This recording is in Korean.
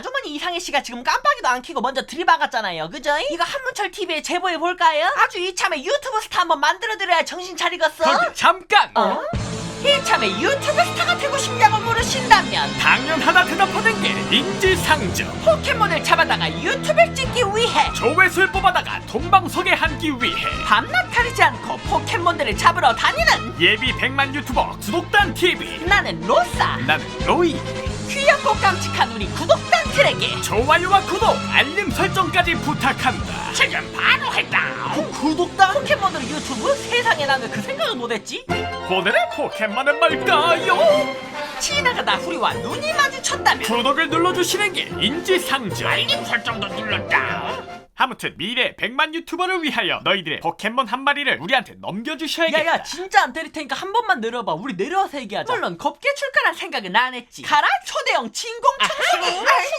아주머니 이상희 씨가 지금 깜빡이도 안 켜고 먼저 들이박았잖아요. 그죠? 이거 한문철 TV에 제보해 볼까요? 아주 이참에 유튜브 스타 한번 만들어 드려야 정신 차리겠어. 거기 잠깐! 어? 이참에 유튜브 스타가 되 물으신다면 당연하다 대답하는 게 인지상정 포켓몬을 잡아다가 유튜브에 찍기 위해 조회수를 뽑아다가 돈방석에 앉기 위해 밤낮 가리지 않고 포켓몬들을 잡으러 다니는 예비 100만 유튜버 구독단 TV 나는 로사 나는 로이 귀엽고 깜찍한 우리 구독단들에게 좋아요와 구독 알림 설정까지 부탁한다 지금 바로 했다 구, 구독단? 포켓몬으로 유튜브? 세상에 나는 그 생각을 못했지 오늘의 포켓몬은 뭘까요? 지나가다 우리와 눈이 마주쳤다면. 구독을 눌러주시는 게 인지상정 알림 설정도 눌렀다. 아무튼 미래 100만 유튜버를 위하여 너희들의 포켓몬 한 마리를 우리한테 넘겨주셔야겠다. 야야 진짜 안 때릴 테니까 한 번만 내려봐. 우리 내려와서 얘기하자. 물론 겁게 출간할 생각은 안 했지. 가라 초대형 진공 청소기